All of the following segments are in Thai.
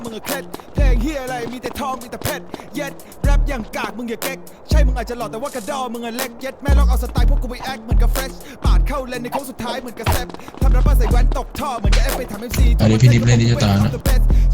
คอมึ งอะเคล็ดเพลงเฮียอะไรมีแต่ทองมีแต่เพชรเย็ดแรปอย่างกากมึงอย่าเก๊กใช่มึงอาจจะหล่อแต่ว่ากระดอมึงอะเล็กเย็ดแม่ลองเอาสไตล์พวกกูไปแอคเหมือนกับเฟรชปาดเข้าเลนในโค้งสุดท้ายเหมือนกับแซปทำแรปเปอร์ใส่แว่นตกท่อเหมือนกับเอฟไปทำเอ็มซีอันนี้พี่นิดเล่นดิจิตอลนะ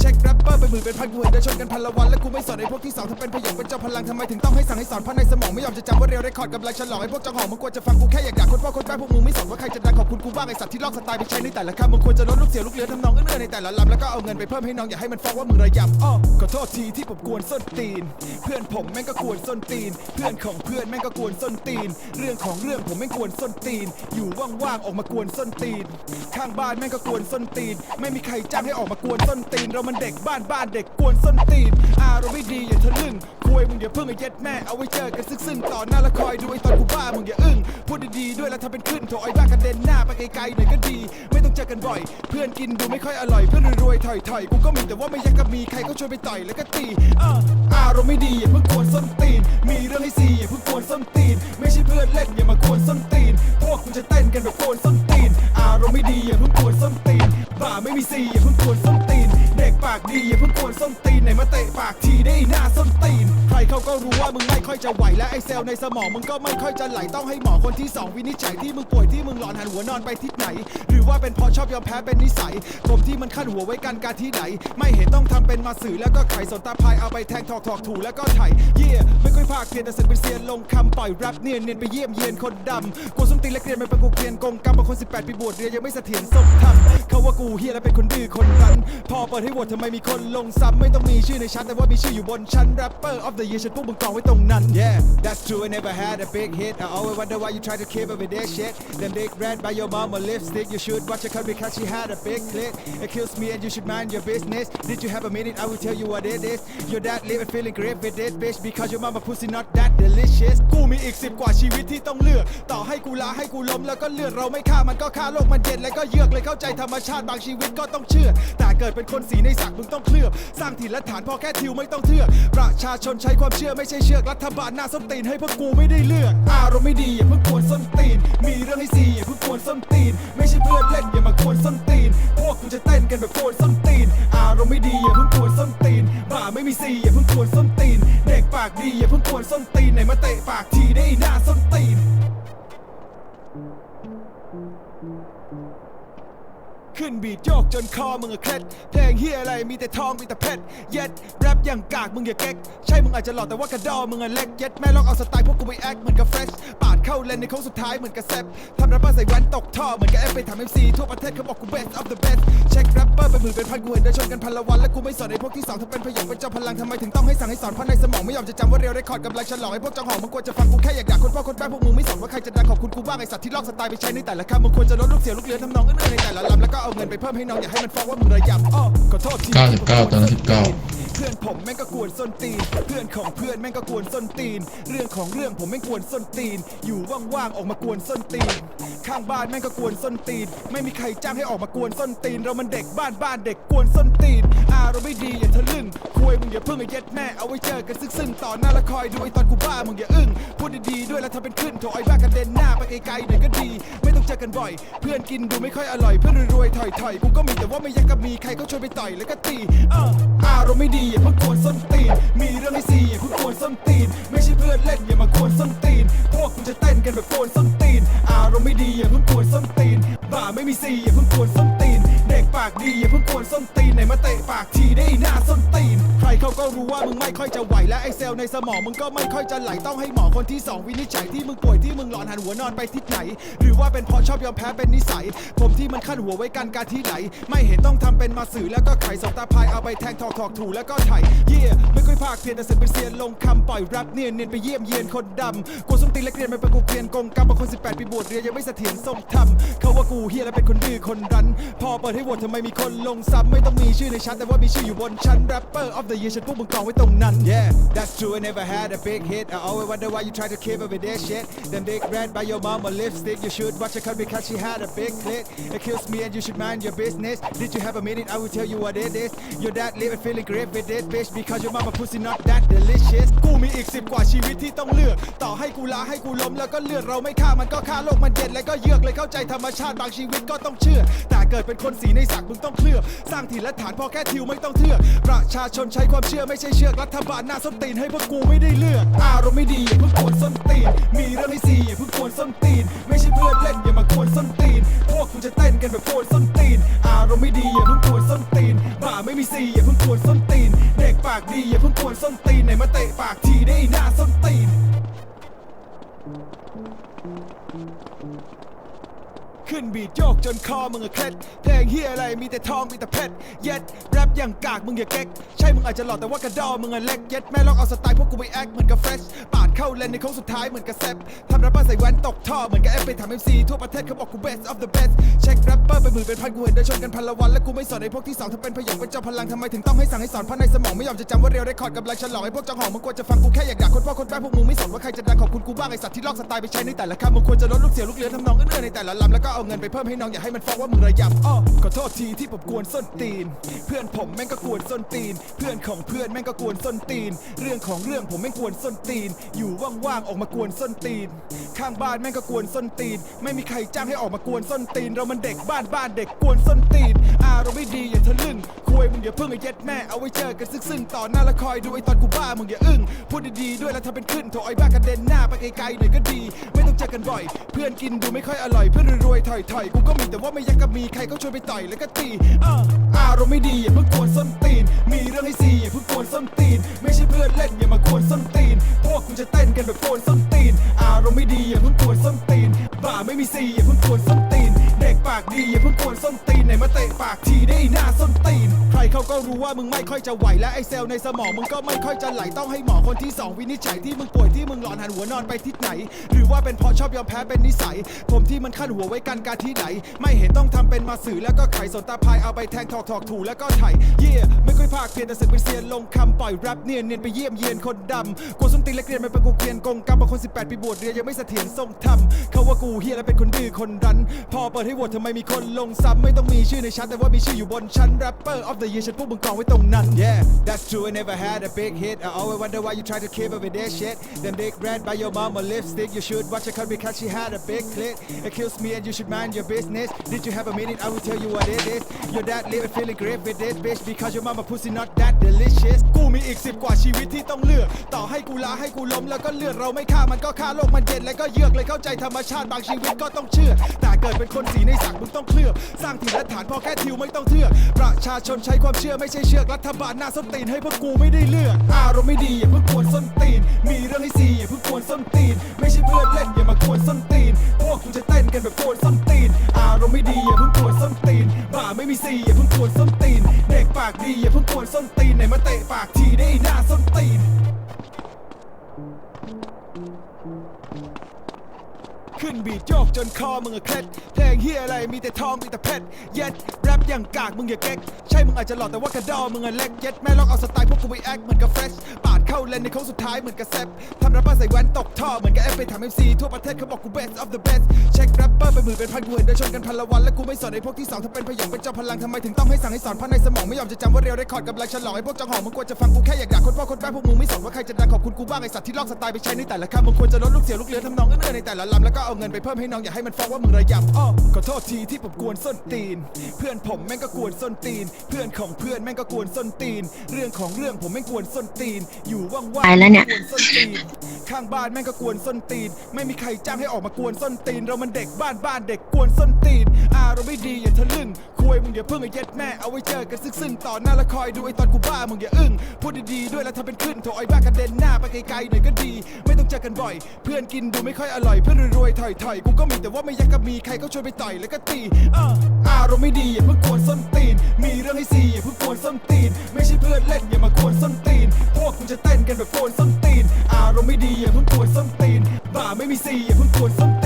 เช็คแรปเปอร์ไปหมื่นเป็นพันกูเห็นเดินชนกันพันละวันและกูไม่สนไอ้พวกที่สองทำเป็นพยองเป็นเจ้าพลังทำไมถึงต้องให้สั่งให้สอนเพราะในสมองไม่ยอมจะจำว่าเรียวได้คอร์ดกำลังฉลองไอ้พวกจังหองมึงควรจะฟังกูแค่อยากด่าคนพ่อคนแม่พวกมึงไม่สนว่าใครจะดังขอบคุณกูบ้างไอ้สัตว์ที่ลอกสไตล์ไปใช้ในแต่ละคำมึงควรจะลดลูกเสียลูกเลือทำนองเอื้อๆในแต่ละลำแล้วก็เอาเงินไปเพิ่มให้น้องอย่าให้มันฟ้องว่ามึงระยำอ้อขอโทษทีที่ผมกวนส้นตีน เพื่อนผมแม่งก็กวนส้นตีน เพื่อนของเพื่อนแม่งก็กวนส้นตีน เรื่องของเรื่องผมแม่งกวนส้นตีน อยู่ว่างๆออกมากวนส้นตีน ข้างบ้านแม่งก็กวนส้นตีน ไม่มีใครจ้างให้ออกมากวนส้นตีน เรามันเด็กบ้านบ้านเด็กกวนส้นตีน อารมณ์ไม่ดีอย่าทะลึ่งคุยมึงอย่าเพิ่งไอ้เย็ดแม่เอาไว้เจอกันซึ่งๆต่อหน้าละคอยดูไอ้ตอนกูบ้ามึงอย่าอึ้งพูดดีๆด้วยแล้วทำเป็นขึ้นโถไอ้บ้ากระเด็นหน้าไปไกลๆหน่อยก็ดี ไม่ต้องเจอกันบ่อย เพื่อนกินดูไม่ค่อยอร่อยเพื่อนรวยๆถอยๆกูก็มีแต่ว่าไม่อยากจะมีใครก็ชวนไปต่อยแล้วก็ตีอะอารมณ์ไม่ดีอย่าเพิ่งกวนส้นตีน จะไหวและไอเซลในสมองมึงก็ไม่ค่อยจะไหลต้องให้หมอคนที่สองวินิจฉัยที่มึงป่วยที่มึงหลอนหันหัวนอนไปทิศไหน หรือว่าเป็นเพราะชอบยอมแพ้เป็นนิสัยผมที่มันขั้นหัวไว้กันการที่ไหน ไม่เห็นต้องทำเป็นมาสื่อแล้วก็ไขสนตาพายเอาไปแทงถอกถอกถูแล้วก็ไถเย่ไม่ค่อยภาคเพียนแต่สึกเป็นเซียนลงคำปล่อยแรปเนียนเนียนไปเยี่ยมเยียนคนดำกูส้มตีนและเกรียนมันเป็นกูเกรียนกงกรรมบางคน 18 ปีบวชเรียนยังไม่เสถียรสมธรรมเขาว่ากูเฮียและเป็นคนดื้อคนรัน พอเปิดให้โหวตทำไมมีคนลงซ้ำไม่ต้องมีชื่อในชั้นแต่ว่ามีชื่ออยู่บนชั้น rapper of the year ฉันพวกมึงกองไว้ตรงนั้น yeah that's true I never had a big hit I always wonder why you try to keep up with that shit them big red by your mama lipstick you should watch her cut because she had a big clit it kills me and you should mind your business did you have a minute I will tell you what it is your dad living feeling great with this bitch because your mama pussy not that delicious กูมีอีกสิบกว่าชีวิตที่ต้องเลือก ต่อให้กูลาให้กูล้มแล้วก็เลือดเราไม่ฆ่ามันก็ฆ่าโลกมันเย็นแล้วก็เยือกเลยเข้าใจธรรมชาติบางชีวิตก็ต้องเชื่อ แต่เกิดเป็นคนสีในสักมึงต้องเคลือบ สร้างถิ่นและฐานพอแค่ทิวไม่ต้องเทือกประชาชนใช้ความเชื่อไม่ใช่เชือกรัฐบาลหน้าส้นตีนให้พวกกูไม่ได้เลือก อารมณ์ไม่ดีอย่าเพิ่งกวนส้นตีน มีเรื่องให้ซีอย่าเพิ่งกวนส้นตีน ไม่ใช่เพื่อนเล่นอย่ามากวนส้นตีน พวกกูจะเต้นกันแบบกวนส้นตีน อารมณ์ไม่ดีอย่าเพิ่งกวนส้นตีน บ่าไม่มีซีอย่าเพิ่งกวนส้นตีน เด็กปากดีอย่าเพิ่งกวนส้นตีนไหนมาเตะปากทีได้หน้าส้นตีน ขึ้นบีดโยกจนคอมึงอะเคล็ดเพลงเฮียอะไรมีแต่ทองมีแต่เพชรเย็ดแรปอย่างกากมึงอย่าเก๊กใช่มึงอาจจะหล่อแต่ว่ากระดอมึงอะเล็กเย็ดแม่ลองเอาสไตล์พวกกูไปแอคเหมือนกับเฟรชปาดเข้าเลนในโค้งสุดท้ายเหมือนกับแซปทำแรปเปอร์ใส่แว่นตกท่อเหมือนกับเอฟไปทำเอ็มซีทั่วประเทศเขาบอกกู best of the best เช็คแรปเปอร์ไปหมื่นเป็นพันกูเห็นเดินชนกันพันละวันและกูไม่สอนไอ้พวกที่สองทำเป็นพยองเป็นเจ้าพลังทำไมถึงต้องให้สั่งให้สอนเพราะในสมองไม่ยอมจะจำว่าเรียวได้คอร์ดกำลังฉลองไอ้พวกจังหองมึงควรจะฟังกูแค่อยากด่าคนพ่อคนแม่พวกมึงไม่สนว่าใครจะดังขอบคุณกูบ้างไอ้สัตว์ที่ลอกสไตล์ไปใช้ในแต่ละคำมึงควรจะลดลูกเสียลูกเลือนทำนองเอื้อๆในแต่ละลำแล้วก็เอาเงินไปเพิ่มให้น้องอย่าให้มันฟ้องว่ามึงระยำอ้อขอโทษที 99ตอนนั้น19 เพื่อนผมแม่งก็กวนส้นตีน เพื่อนของเพื่อนแม่งก็กวนส้นตีน เรื่องของเรื่องผมแม่งกวนส้นตีน อยู่ว่างๆออกมากวนส้นตีน ข้างบ้านแม่งก็กวนส้นตีน ไม่มีใครจ้างให้ออกมากวนส้นตีน เรามันเด็กบ้านบ้านเด็กกวนส้นตีน อารมณ์ไม่ดีอย่าทะลึ่งคุยมึงอย่าเพิ่งไอ้เย็ดแม่เอาไว้เจอกันซึ่งๆต่อหน้าละคอยดูไอ้ตอนกูบ้ามึงอย่าอึ้งพูดดีๆด้วยแล้วทำเป็นขึ้นโถไอ้บ้ากระเด็นหน้าไปไกลๆหน่อยก็ดี ไม่ต้องเจอกันบ่อย เพื่อนกินดูไม่ค่อยอร่อยเพื่อนรวยๆถอยๆกูก็มีแต่ว่าไม่อยากจะมีใครก็ชวนไปต่อยแล้วก็ตีอะอารมณ์ไม่ดีอย่าเพิ่งกวนส้นตีน มีเรื่องให้ซีอย่าเพิ่งกวนส้นตีน ไม่ใช่เพื่อนเล่นอย่ามากวนส้นตีน พวกคุณจะเต้นกันแบบกวนส้นตีน อารมณ์ไม่ดีอย่าเพิ่งกวนส้นตีน บ่าไม่มีซีอย่าเพิ่งกวนส้นตีน ปากดีอย่าเพิ่งกวนส้นตีนไหนมาเตะปากทีได้หน้าส้นตีน ใครเขาก็รู้ว่ามึงไม่ค่อยจะไหวและไอเซลในสมองมึงก็ไม่ค่อยจะไหลต้องให้หมอคนที่สองวินิจฉัยที่มึงป่วยที่มึงหลอนหันหัวนอนไปทิศไหน หรือว่าเป็นเพราะชอบยอมแพ้เป็นนิสัย ผมที่มันขั้นหัวไว้กันการที่ไหล ไม่เห็นต้องทำเป็นมาสื่อแล้วก็ไข่สองตาพายเอาไปแทงถอกถอกถูแล้วก็ไถเย่ไม่ค่อยภาคเพียนแต่สึกเป็นเซียนลงคำปล่อยแรปเนียนเนียนไปเยี่ยมเยียนคนดำกูส้มตีนและเกรียนมันเป็นกูเกรียนกงกรรมบางคน18ปีบวชเรียนยังไม่เสถียรทรงธรรมเขาว่ากูเฮียและเป็นคนดื้อคนรั้นพอเปิดให้โหวตำไมมีคนลงซ้ำไม่ต้องมีชื่อในชั้นแต่ว่ามีชื่ออยู่บนชั้น rapper of the year ฉันพวกมึงกองไว้ตรงนั้น yeah that's true I never had a big hit I always wonder why you try to keep up with that shit them big red by your mama lipstick you should watch her cut because she had a big clit it kills me and you should mind your business did you have a minute I will tell you what it is your dad living feeling great with this bitch because your mama pussy not that delicious กูมีอีกสิบกว่าชีวิตที่ต้องเลือก ต่อให้กูลาให้กูล้มแล้วก็เลือดเราไม่ฆ่ามันก็ฆ่าโลกมันเย็นแล้วก็เยือกเลยเข้าใจธรรมชาติบางชีวิตก็ต้องเชื่อ แต่เกิดเป็นคนสีในสกมึงต้องเคลือบสร้างถิ่นและฐานพอแค่ทิวไม่ต้องเถือกประชาชนใช้ความเชื่อไม่ใช่เชือกรัฐบาลหน้าส้นตีนให้พวกกูไม่ได้เลือก อารมณ์ไม่ดีอย่าเพิ่งกวนส้นตีน มีเรื่องให้ซีอย่าเพิ่งกวนส้นตีน ไม่ใช่เพื่อนเล่นอย่ามากวนส้นตีน พวกกูจะเต้นกันแบบกวนส้นตีน อารมณ์ไม่ดีอย่าเพิ่งกวนส้นตีนบ่าไม่มีซีอย่าเพิ่งกวนส้นตีน เด็กปากดีอย่าเพิ่งกวนส้นตีนไหนมาเตะปากทีได้หน้าส้นตีน ขึ้นบีทโยกจนคอมึงอะเคล็ดเพลงเฮียอะไรมีแต่ทองมีแต่เพชรเย็ดแรปอย่างกากมึงอย่าเก๊กใช่มึงอาจจะหล่อแต่ว่ากระดอมึงอะเล็กเย็ดแม่ลองเอาสไตล์พวกกูไปแอคเหมือนกับเฟรชปาดเข้าเลนในโค้งสุดท้ายเหมือนกับแซปทำแรปเปอร์ใส่แว่นตกท่อเหมือนกับเอฟไปทำเอ็มซีทั่วประเทศเขาบอกกู best of the best เช็คแรปเปอร์เป็นหมื่นเป็นพันกูเห็นเดินชนกันพันละวันและกูไม่สอนไอ้พวกที่สองถ้าเป็นพยองเป็นเจ้าพลังทำไมถึงต้องให้สั่งให้สอนเพราะในสมองไม่ยอมจะจำว่าเรียวได้คอร์ดกำลังฉลองไอ้พวกจังหองมึงควรจะฟังกูแค่อยากด่าคนพ่อคนแม่พวกมึงไม่สนว่าใครจะดังขอบคุณกูบ้างไอ้สัตว์ที่ลอกสไตล์ไปใช้ในแต่ละคำมึงควรจะลดลูกเสียลูกเรือทำนองเอื้อนๆในแต่ละลำแล้วก็เอาเงินไปเพิ่มให้น้องอย่าให้มันฟ้องว่ามึงระยำอ้อขอโทษทีที่ผมกวนส้นตีน เพื่อนผมแม่งก็กวนส้นตีน เพื่อนของเพื่อนแม่งก็กวนส้นตีน เรื่องของเรื่องผมแม่งกวนส้นตีน อยู่ว่างๆออกมากวนส้นตีน ข้างบ้านแม่งก็กวนส้นตีน ไม่มีใครจ้างให้ออกมากวนส้นตีน เรามันเด็กบ้านบ้านเด็กกวนส้นตีน อารมณ์ไม่ดีอย่าทะลึ่งคุยมึงอย่าเพิ่งไอ้เย็ดแม่เอาไว้เจอกันซึ่งๆต่อหน้าละคอยดูไอ้ตอนกูบ้ามึงอย่าอึ้งพูดดีๆด้วยแล้วทำเป็นขึ้นโถไอ้บ้ากระเด็นหน้าไปไกลๆหน่อยก็ดีไม่ต้อง กันบ่อย เพื่อนกินดูไม่ค่อยอร่อย เพื่อนรวยๆถอยๆกูก็มีแต่ว่าไม่อยากกับมีใครก็ชวนไปต่อยแล้วก็ตีอ่าอารมณ์ไม่ดีอย่าเพิ่งกวนส้นตีน มีเรื่องให้ซีอย่าเพิ่งกวนส้นตีน ไม่ใช่เพื่อนเล่นอย่ามากวนส้นตีน พวกกูจะเต้นกันแบบกวนส้นตีน อารมณ์ไม่ดีอย่าเพิ่งกวนส้นตีน บ่าไม่มีซีอย่าเพิ่งกวนส้นตีน เด็กปากดีอย่าเพิ่งกวนส้นตีนไหนมาเตะปากทีได้หน้าส้นตีน เขาก็รู้ว่ามึงไม่ค่อยจะไหวและไอเซลล์ในสมองมึงก็ไม่ค่อยจะไหลต้องให้หมอคนที่สองวินิจฉัยที่มึงป่วยที่มึงหลอนหันหัวนอนไปทิศไหน หรือว่าเป็นเพราะชอบยอมแพ้เป็นนิสัย ผมที่มันขั้นหัวไว้กันการที่ไหน ไม่เห็นต้องทำเป็นมาสื่อแล้วก็ไขสนตาพายเอาไปแทงถอกถอกถูแล้วก็ไถเย่ไม่ค่อยภาคเพียนแต่สึกเป็นเซียนลงคำปล่อยแรปเนียนเนียนไปเยี่ยมเยียนคนดำกูส้นตีนและเกรียนไม่เป็นกูเกรียนกงกรรมบางคน 18 ปีบวชเรียนยังไม่เสถียรทรงธรรมเขาว่ากูเฮียและเป็นคนดื้อคนรัน พอเปิดให้โหวตทำไมมีคนลงซ้ำไม่ต้องมีชื่อในชั้นแต่ว่ามีชื่ออยู่บนชั้น rapper of the year ฉันพวกมึงกองไว้ตรงนั้น yeah that's true I never had a big hit I always wonder why you try to keep up with that shit them dick red by your mama lipstick you should watch her cut because she had a big clit it kills me and you should mind your business did you have a minute I will tell you what it is your dad living feeling great with this bitch because your mama pussy not that delicious กู มีอีกสิบกว่าชีวิตที่ต้องเลือก ต่อให้กูลาให้กูล้มแล้วก็เลือดเราไม่ฆ่ามันก็ฆ่าโลกมันเย็นแล้วก็เยือกเลยเข้าใจธรรมชาติบางชีวิตก็ต้องเชื่อ แต่เกิดเป็นคนสีในสักมึงต้องเคลือบ สร้างถิ่นและฐานพอแค่ทิวไม่ต้องเทือกประชาชนใช้ความเชื่อไม่ใช่เชือกรัฐบาลหน้าส้นตีนให้พวกกูไม่ได้เลือก อารมณ์ไม่ดีอย่าเพิ่งกวนส้นตีน มีเรื่องให้ซีอย่าเพิ่งกวนส้นตีน ไม่ใช่เพื่อนเล่นอย่ามากวนส้นตีน พวกกูจะเต้นกันแบบกวนส้น ตีน อารมณ์ไม่ดีอย่าเพิ่งกวนส้นตีน บ่าไม่มีซีอย่าเพิ่งกวนส้นตีน เด็กปากดีอย่าเพิ่งกวนส้นตีนไหนมาเตะปากทีได้หน้าส้นตีน ขึ้นบีทโยกจนคอมึงอะเคล็ดเพลงเฮียอะไรมีแต่ทองมีแต่เพชรเย็ดแรปอย่างกากมึงอย่าเก๊กใช่มึงอาจจะหล่อแต่ว่ากระดอมึงอะเล็กเย็ดแม่ลองเอาสไตล์พวกกูไปแอคเหมือนกับเฟรชปาด เข้าเลนในโค้งสุดท้ายเหมือนกับแซปทำแรปเปอร์ใส่แว่นตกท่อเหมือนกับเอฟไปทำเอ็มซีทั่วประเทศเขาบอกกู best of the best เช็คแรปเปอร์เป็นหมื่นเป็นพันกูเห็นเดินชนกันพันละวันและกูไม่สอนไอ้พวกที่สองถ้าเป็นพยองเป็นเจ้าพลังทำไมถึงต้องให้สั่งให้สอนเพราะในสมองไม่ยอมจะจำว่าเรียวได้คอร์ดกำลังฉลองไอ้พวกจังหองมึงควรจะฟังกูแค่อยากด่าคนพ่อคนแม่พวกมึงไม่สนว่าใครจะดังขอบคุณกูบ้างไอ้สัตว์ที่ลอกสไตล์ไปใช้ในแต่ละคำมึงควรจะลดลูกเสียลูกเรือทำนองเอื้อนในแต่ละลำแล้วก็เอาเงินไปเพิ่มให้น้องอย่าให้มันฟ้องว่ามึงระยำอ้อขอโทษทีที่ผมกวนส้นตีน เพื่อนผมแม่งก็กวนส้นตีน เพื่อนของเพื่อนแม่งก็กวนส้นตีน เรื่องของเรื่องผมแม่งกวนส้นตีน อยู่ว่างๆไปแล้วเนี่ยกวนส้นตีนข้างบ้านแม่งก็กวนส้นตีน ไม่มีใครจ้างให้ออกมากวนส้นตีน เรามันเด็กบ้านบ้านเด็กกวนส้นตีนอารมณ์ไม่ดีอย่าทะลึ่งคุยมึงอย่าเพิ่งไอ้เย็ดแม่เอาไว้เจอกันซึ่งๆต่อหน้าและคอยดูไอ้ตอนกูบ้ามึงอย่าอึ้ง พูดดีๆด้วยแล้วทำเป็นขึ้นโถไอ้บ้ากระเด็นหน้าไปไกลๆหน่อยก็ดี ไม่ต้องเจอกันบ่อย เพื่อนกินดูไม่ค่อยอร่อยเพื่อนรวยๆถอยๆกูก็มีแต่ว่าไม่อยากกับมีใครก็ชวนไปต่อยแล้วก็ตีอ่าอารมณ์ไม่ดีอย่าเพิ่งกวนส้นตีน มีเรื่องให้ซีอย่าเพิ่งกวนส้นตีน ไม่ใช่เพื่อนเล่นอย่ามากวนส้นตีน พวกกูจะเต้นกันแบบกวนส้นตีน อารมณ์ไม่ดีอย่าเพิ่งกวนส้นตีนบ่าไม่มีซีอย่าเพิ่งกวนส้นตีน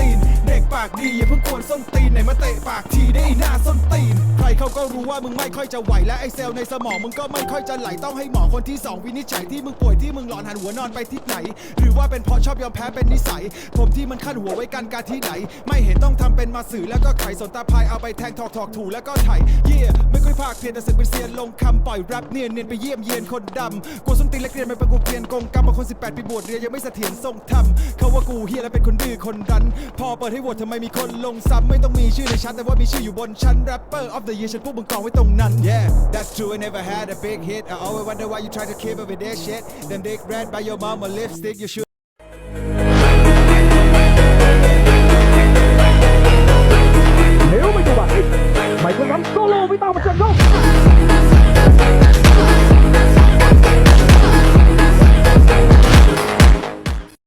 ปากดีอย่าเพิ่งกวนส้นตีนไหนมาเตะปากทีได้หน้าส้นตีน ใครเขาก็รู้ว่ามึงไม่ค่อยจะไหวและไอเซลล์ในสมองมึงก็ไม่ค่อยจะไหลต้องให้หมอคนที่สองวินิจฉัยที่มึงป่วยที่มึงหลอนหันหัวนอนไปทิศไหน หรือว่าเป็นเพราะชอบยอมแพ้เป็นนิสัย ผมที่มันขั้นหัวไว้กันการที่ไหน ไม่เห็นต้องทำเป็นมาสื่อแล้วก็ไขสนตาพายเอาไปแทงถอกถอกถูแล้วก็ไถเย่ไม่ค่อยภาคเพียนแต่สึกเป็นเซียนลงคำปล่อยแรปเนียนเนียนไปเยี่ยมเยียนคนดำกูส้นตีนและเกรียนไม่เป็นกูเกรียนกงกรรมบางคน18ปีบวชเรียนยังไม่เสถียรทรงธรรมเขาว่ากูเฮียและเป็นคนดื้อคนรั้นพอเปิดให้โหวตทำไมมีคนลงซ้ำไม่ต้องมีชื่อในชั้นแต่ว่ามีชื่ออยู่บนชั้น rapper of the year ฉันพวกมึงกองไว้ตรงนั้น yeah that's true I never had a big hit I always wonder why you try to keep up with that shit them dick red by your mama lipstick you should